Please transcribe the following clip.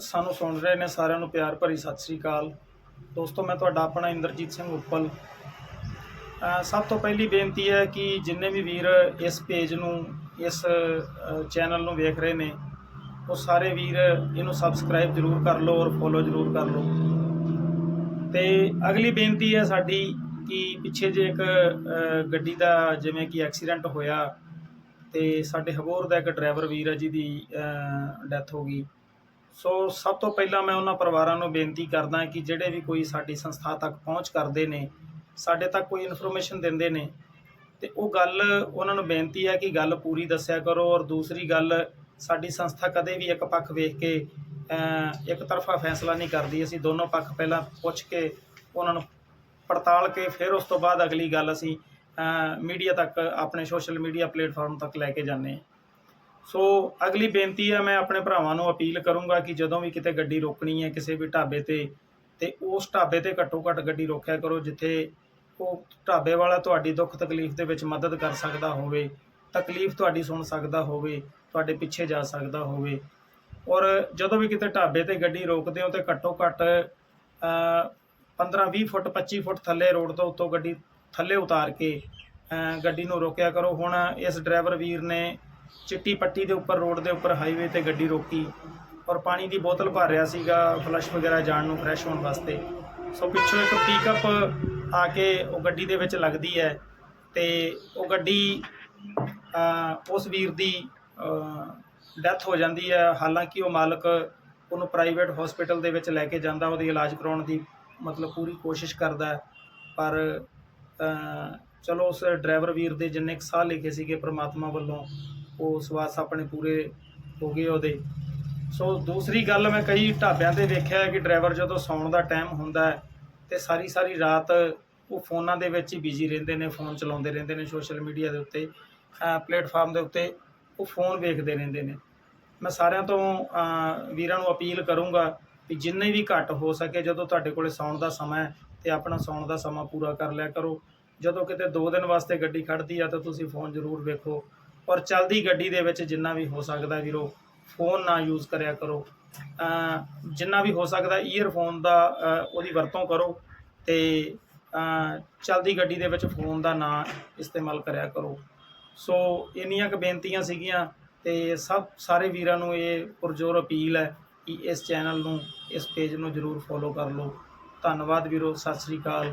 ਸਾਨੂੰ ਸੁਣ ਰਹੇ ਨੇ ਸਾਰਿਆਂ ਨੂੰ ਪਿਆਰ ਭਰੀ ਸਤਿ ਸ੍ਰੀ ਅਕਾਲ। ਦੋਸਤੋ, ਮੈਂ ਤੁਹਾਡਾ ਆਪਣਾ ਇੰਦਰਜੀਤ ਸਿੰਘ ਉੱਪਲ। ਸਭ ਤੋਂ ਪਹਿਲੀ ਬੇਨਤੀ ਹੈ ਕਿ ਜਿੰਨੇ ਵੀ ਵੀਰ ਇਸ ਪੇਜ ਨੂੰ, ਇਸ ਚੈਨਲ ਨੂੰ ਵੇਖ ਰਹੇ ਨੇ, ਉਹ ਸਾਰੇ ਵੀਰ ਇਹਨੂੰ ਸਬਸਕ੍ਰਾਈਬ ਜ਼ਰੂਰ ਕਰ ਲਓ ਔਰ ਫੋਲੋ ਜ਼ਰੂਰ ਕਰ ਲਓ। ਤੇ ਅਗਲੀ ਬੇਨਤੀ ਹੈ ਸਾਡੀ ਕਿ ਪਿੱਛੇ ਜੇ ਇੱਕ ਗੱਡੀ ਦਾ ਜਿਵੇਂ ਕਿ ਐਕਸੀਡੈਂਟ ਹੋਇਆ ਤੇ ਸਾਡੇ ਹਬੋਰ ਦਾ ਇੱਕ ਡਰਾਈਵਰ ਵੀਰ ਹੈ ਜਿਹਦੀ ਡੈਥ ਹੋ ਗਈ। ਸੋ ਸਭ ਤੋਂ ਪਹਿਲਾਂ ਮੈਂ ਉਹਨਾਂ ਪਰਿਵਾਰਾਂ ਨੂੰ ਬੇਨਤੀ ਕਰਦਾ ਕਿ ਜਿਹੜੇ ਵੀ ਕੋਈ ਸਾਡੀ ਸੰਸਥਾ ਤੱਕ ਪਹੁੰਚ ਕਰਦੇ ਨੇ, ਸਾਡੇ ਤੱਕ ਕੋਈ ਇਨਫੋਰਮੇਸ਼ਨ ਦਿੰਦੇ ਨੇ, ਤੇ ਉਹ ਗੱਲ ਉਹਨਾਂ ਨੂੰ ਬੇਨਤੀ ਹੈ ਕਿ ਗੱਲ ਪੂਰੀ ਦੱਸਿਆ ਕਰੋ ਔਰ ਦੂਸਰੀ ਗੱਲ, ਸਾਡੀ ਸੰਸਥਾ ਕਦੇ ਵੀ ਇੱਕ ਪੱਖ ਵੇਖ ਕੇ ਇੱਕ ਤਰਫਾ ਫੈਸਲਾ ਨਹੀਂ ਕਰਦੀ। ਅਸੀਂ ਦੋਨੋਂ ਪੱਖ ਪਹਿਲਾਂ ਪੁੱਛ ਕੇ ਉਹਨਾਂ ਨੂੰ ਪੜਤਾਲ ਕੇ ਫਿਰ ਉਸ ਤੋਂ ਬਾਅਦ ਅਗਲੀ ਗੱਲ ਅਸੀਂ ਮੀਡੀਆ ਤੱਕ, ਆਪਣੇ ਸੋਸ਼ਲ ਮੀਡੀਆ ਪਲੇਟਫਾਰਮ ਤੱਕ ਲੈ ਕੇ ਜਾਂਦੇ ਹਾਂ। ਸੋ ਅਗਲੀ ਬੇਨਤੀ ਹੈ, ਮੈਂ ਆਪਣੇ ਭਰਾਵਾਂ ਨੂੰ ਅਪੀਲ ਕਰੂੰਗਾ ਕਿ ਜਦੋਂ ਵੀ ਕਿਤੇ ਗੱਡੀ ਰੋਕਣੀ ਹੈ, ਕਿਸੇ ਵੀ ਢਾਬੇ ਤੇ ਤੇ ਉਸ ਢਾਬੇ ਤੇ ਘੱਟੋ ਘੱਟ ਗੱਡੀ ਰੋਕਿਆ ਕਰੋ, ਜਿੱਥੇ ਉਹ ਢਾਬੇ ਵਾਲਾ ਤੁਹਾਡੀ ਦੁੱਖ ਤਕਲੀਫ ਦੇ ਵਿੱਚ ਮਦਦ ਕਰ ਸਕਦਾ ਹੋਵੇ, ਤਕਲੀਫ ਤੁਹਾਡੀ ਸੁਣ ਸਕਦਾ ਹੋਵੇ, ਤੁਹਾਡੇ ਪਿੱਛੇ ਜਾ ਸਕਦਾ ਹੋਵੇ। ਔਰ ਜਦੋਂ ਵੀ ਕਿਤੇ ਢਾਬੇ ਤੇ ਗੱਡੀ ਰੋਕਦੇ ਹੋ, ਤੇ ਘੱਟੋ ਘੱਟ 15 20 ਫੁੱਟ 25 ਫੁੱਟ ਥੱਲੇ ਰੋਡ ਤੋਂ ਉੱਤੋਂ ਗੱਡੀ ਥੱਲੇ ਉਤਾਰ ਕੇ ਗੱਡੀ ਨੂੰ ਰੋਕਿਆ ਕਰੋ। ਹੁਣ ਇਸ ਡਰਾਈਵਰ ਵੀਰ ਨੇ ਚਿੱਟੀ ਪੱਟੀ ਦੇ ਉੱਪਰ, ਰੋਡ ਦੇ ਉੱਪਰ ਹਾਈਵੇ ਤੇ ਗੱਡੀ ਰੋਕੀ ਔਰ ਪਾਣੀ ਦੀ ਬੋਤਲ ਭਰ ਰਿਹਾ ਸੀਗਾ ਫਲਸ਼ ਵਗੈਰਾ ਜਾਣ ਨੂੰ ਫਰੈਸ਼ ਹੋਣ ਵਾਸਤੇ। ਸੋ ਪਿੱਛੋਂ ਇੱਕ ਪਿਕਅਪ ਆ ਕੇ ਉਹ ਗੱਡੀ ਦੇ ਵਿੱਚ ਲੱਗਦੀ ਹੈ ਤੇ ਉਹ ਗੱਡੀ ਉਸ ਵੀਰ ਦੀ ਡੈਥ ਹੋ ਜਾਂਦੀ ਹੈ। ਹਾਲਾਂਕਿ ਉਹ ਮਾਲਕ ਉਹਨੂੰ ਪ੍ਰਾਈਵੇਟ ਹਸਪੀਟਲ ਦੇ ਵਿੱਚ ਲੈ ਕੇ ਜਾਂਦਾ, ਉਹਦੀ ਇਲਾਜ ਕਰਾਉਣ ਦੀ ਮਤਲਬ ਪੂਰੀ ਕੋਸ਼ਿਸ਼ ਕਰਦਾ ਪਰ ਚਲੋ ਉਸ ਡਰਾਈਵਰ ਵੀਰ ਦੇ ਜਿੰਨੇ ਕੁ ਸਾਹ ਲਿਖੇ ਸੀਗੇ ਪ੍ਰਮਾਤਮਾ ਵੱਲੋਂ ਉਹ ਸਵਾਸ ਆਪਣੇ ਪੂਰੇ ਹੋ ਗਏ ਉਹਦੇ। ਸੋ ਦੂਸਰੀ ਗੱਲ ਮੈਂ ਕਈ ਢਾਬਿਆਂ ਤੇ ਵੇਖਿਆ ਕਿ ਡਰਾਈਵਰ ਜਦੋਂ ਸੌਣ ਦਾ ਟਾਈਮ ਹੁੰਦਾ ਹੈ ਤੇ ਸਾਰੀ ਸਾਰੀ ਰਾਤ ਉਹ ਫੋਨਾਂ ਦੇ ਵਿੱਚ ਹੀ ਬਿਜ਼ੀ ਰਹਿੰਦੇ ਨੇ, ਫੋਨ ਚਲਾਉਂਦੇ ਰਹਿੰਦੇ ਨੇ ਸੋਸ਼ਲ ਮੀਡੀਆ ਦੇ ਉੱਤੇ ਪਲੇਟਫਾਰਮ ਦੇ ਉੱਤੇ ਉਹ ਫੋਨ ਵੇਖਦੇ ਰਹਿੰਦੇ ਨੇ। ਮੈਂ ਸਾਰਿਆਂ ਤੋਂ ਵੀਰਾਂ ਨੂੰ ਅਪੀਲ ਕਰੂੰਗਾ ਕਿ ਜਿੰਨੇ ਵੀ ਘੱਟ ਹੋ ਸਕੇ, ਜਦੋਂ ਤੁਹਾਡੇ ਕੋਲੇ ਸੌਣ ਦਾ ਸਮਾਂ ਹੈ ਤੇ ਆਪਣਾ ਸੌਣ ਦਾ ਸਮਾਂ ਪੂਰਾ ਕਰ ਲਿਆ ਕਰੋ। ਜਦੋਂ ਕਿਤੇ 2 ਦਿਨ ਵਾਸਤੇ ਗੱਡੀ ਖੜਦੀ ਆ ਤਾਂ ਤੁਸੀਂ ਫੋਨ ਜ਼ਰੂਰ ਵੇਖੋ। ਔਰ ਚਲਦੀ ਗੱਡੀ ਦੇ ਵਿੱਚ ਜਿੰਨਾ ਵੀ ਹੋ ਸਕਦਾ ਵੀਰੋ ਫੋਨ ਨਾ ਯੂਜ਼ ਕਰਿਆ ਕਰੋ। ਜਿੰਨਾ ਵੀ ਹੋ ਸਕਦਾ ਈਅਰਫੋਨ ਦਾ ਉਹਦੀ ਵਰਤੋਂ ਕਰੋ ਤੇ ਅਹ, ਚਲਦੀ ਗੱਡੀ ਦੇ ਵਿੱਚ ਫੋਨ ਦਾ ਨਾ ਇਸਤੇਮਾਲ ਕਰਿਆ ਕਰੋ। ਸੋ ਇੰਨੀਆਂ ਕੁ ਬੇਨਤੀਆਂ ਸੀਗੀਆਂ ਤੇ ਸਭ ਸਾਰੇ ਵੀਰਾਂ ਨੂੰ ਇਹ ਪੁਰਜੋਰ ਅਪੀਲ ਹੈ ਕਿ ਇਸ ਚੈਨਲ ਨੂੰ ਇਸ ਪੇਜ ਨੂੰ ਜਰੂਰ ਫੋਲੋ ਕਰ ਲਓ। ਧੰਨਵਾਦ ਵੀਰੋ ਸਤਿ ਸ੍ਰੀ ਅਕਾਲ।